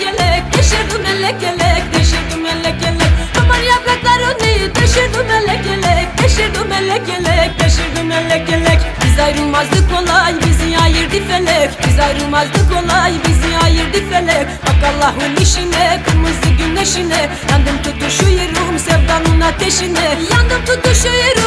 yelek yelek Düşürdüm yelek yelek Düşürdüm yelek. Yelek Aman yapraklarını Düşürdüm yelek yelek Düşürdüm yelek yelek Düşürdüm yelek. Biz ayrılmazdık kolay Bizi ayırdı felek. Biz ayrılmazdık kolay Bizi ayırdı felek. Bak Allah'ın işine Kırmızı güneşine. Yandım tutuşuyorum sevdanın ateşine. Yandım tutuşuyorum